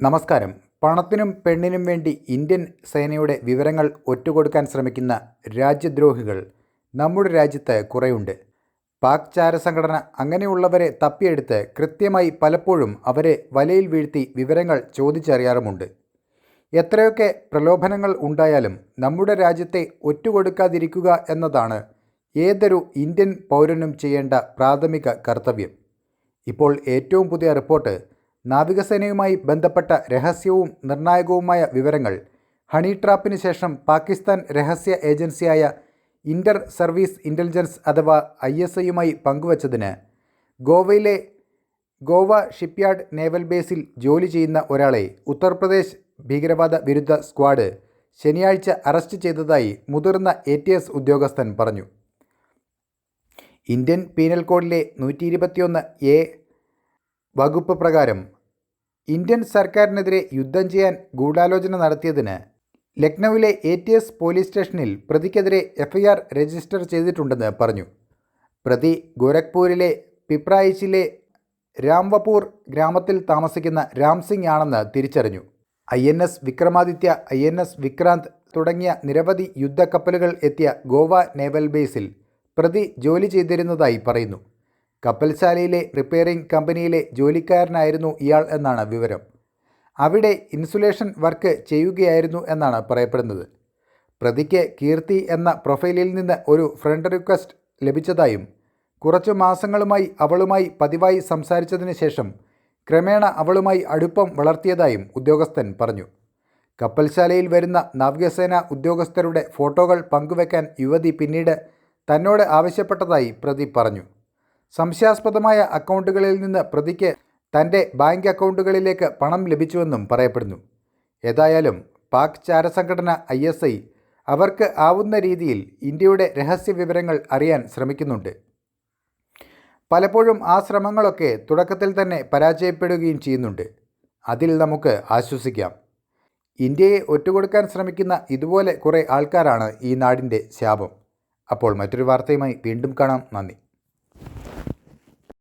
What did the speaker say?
നമസ്കാരം. പണത്തിനും പെണ്ണിനും വേണ്ടി ഇന്ത്യൻ സേനയുടെ വിവരങ്ങൾ ഒറ്റുകൊടുക്കാൻ ശ്രമിക്കുന്ന രാജ്യദ്രോഹികൾ. നമ്മുടെ രാജ്യത്ത് കുറേയുണ്ട്. പാക് ചാരസംഘടന അങ്ങനെയുള്ളവരെ തപ്പിയെടുത്ത് കൃത്യമായി പലപ്പോഴും അവരെ വലയിൽ വീഴ്ത്തി വിവരങ്ങൾ ചോദിച്ചറിയാറുമുണ്ട്. എത്രയൊക്കെ പ്രലോഭനങ്ങൾ ഉണ്ടായാലും നമ്മുടെ രാജ്യത്തെ ഒറ്റുകൊടുക്കാതിരിക്കുക എന്നതാണ് ഏതൊരു ഇന്ത്യൻ പൗരനും ചെയ്യേണ്ട പ്രാഥമിക കർത്തവ്യം. ഇപ്പോൾ ഏറ്റവും പുതിയ റിപ്പോർട്ട് നാവികസേനയുമായി ബന്ധപ്പെട്ട രഹസ്യവും നിർണായകവുമായ വിവരങ്ങൾ. ഹണി ട്രാപ്പിന് ശേഷം പാകിസ്ഥാൻ രഹസ്യ ഏജൻസിയായ ഇന്റർ സർവീസ് ഇന്റലിജൻസ് അഥവാ ഐ എസ് ഐയുമായി പങ്കുവച്ചതിന് ഗോവയിലെ ഗോവ ഷിപ്പ്യാർഡ് നേവൽ ബേസിൽ ജോലി ചെയ്യുന്ന ഒരാളെ ഉത്തർപ്രദേശ് ഭീകരവാദ വിരുദ്ധ സ്ക്വാഡ് ശനിയാഴ്ച അറസ്റ്റ് ചെയ്തതായി മുതിർന്ന എ ടി എസ് ഉദ്യോഗസ്ഥൻ പറഞ്ഞു. ഇന്ത്യൻ പീനൽ കോഡിലെ നൂറ്റി ഇരുപത്തിയൊന്ന് എ വകുപ്പ് പ്രകാരം ഇന്ത്യൻ സർക്കാരിനെതിരെ യുദ്ധം ചെയ്യാൻ ഗൂഢാലോചന നടത്തിയതിന് ലക്നൌവിലെ എ ടി എസ് പോലീസ് സ്റ്റേഷനിൽ പ്രതിക്കെതിരെ എഫ്ഐആർ രജിസ്റ്റർ ചെയ്തിട്ടുണ്ടെന്ന് പറഞ്ഞു. പ്രതി ഗോരഖ്പൂരിലെ പിപ്രായിച്ചിലെ രാംവപൂർ ഗ്രാമത്തിൽ താമസിക്കുന്ന രാംസിംഗ് ആണെന്ന് തിരിച്ചറിഞ്ഞു. I N S Vikramaditya I N S Vikrant തുടങ്ങിയ നിരവധി യുദ്ധക്കപ്പലുകൾ എത്തിയ ഗോവ നേവൽ ബേസിൽ പ്രതി ജോലി ചെയ്തിരുന്നതായി പറയുന്നു. കപ്പൽശാലയിലെ റിപ്പയറിംഗ് കമ്പനിയിലെ ജോലിക്കാരനായിരുന്നു ഇയാൾ എന്നാണ് വിവരം. അവിടെ ഇൻസുലേഷൻ വർക്ക് ചെയ്യുകയായിരുന്നു എന്നാണ് പറയപ്പെടുന്നത്. പ്രതിക്ക് കീർത്തി എന്ന പ്രൊഫൈലിൽ നിന്ന് ഒരു ഫ്രണ്ട് റിക്വസ്റ്റ് ലഭിച്ചതായും കുറച്ചു മാസങ്ങളുമായി അവളുമായി പതിവായി സംസാരിച്ചതിന് ശേഷം ക്രമേണ അവളുമായി അടുപ്പം വളർത്തിയതായും ഉദ്യോഗസ്ഥൻ പറഞ്ഞു. കപ്പൽശാലയിൽ വരുന്ന നാവികസേന ഉദ്യോഗസ്ഥരുടെ ഫോട്ടോകൾ പങ്കുവെക്കാൻ യുവതി പിന്നീട് തന്നോട് ആവശ്യപ്പെട്ടതായി പ്രതി പറഞ്ഞു. സംശയാസ്പദമായ അക്കൗണ്ടുകളിൽ നിന്ന് പ്രതിക്ക് തന്റെ ബാങ്ക് അക്കൗണ്ടുകളിലേക്ക് പണം ലഭിച്ചുവെന്നും പറയപ്പെടുന്നു. ഏതായാലും പാക് ചാരസംഘടന ഐ എസ് ഐ അവർക്ക് ആവുന്ന രീതിയിൽ ഇന്ത്യയുടെ രഹസ്യ വിവരങ്ങൾ അറിയാൻ ശ്രമിക്കുന്നുണ്ട്. പലപ്പോഴും ആ ശ്രമങ്ങളൊക്കെ തുടക്കത്തിൽ തന്നെ പരാജയപ്പെടുകയും ചെയ്യുന്നുണ്ട്. അതിൽ നമുക്ക് ആശ്വസിക്കാം. ഇന്ത്യയെ ഒറ്റുകൊടുക്കാൻ ശ്രമിക്കുന്ന ഇതുപോലെ കുറേ ആൾക്കാരാണ് ഈ നാടിന്റെ ശാപം. അപ്പോൾ മറ്റൊരു വാർത്തയുമായി വീണ്ടും കാണാം. നന്ദി.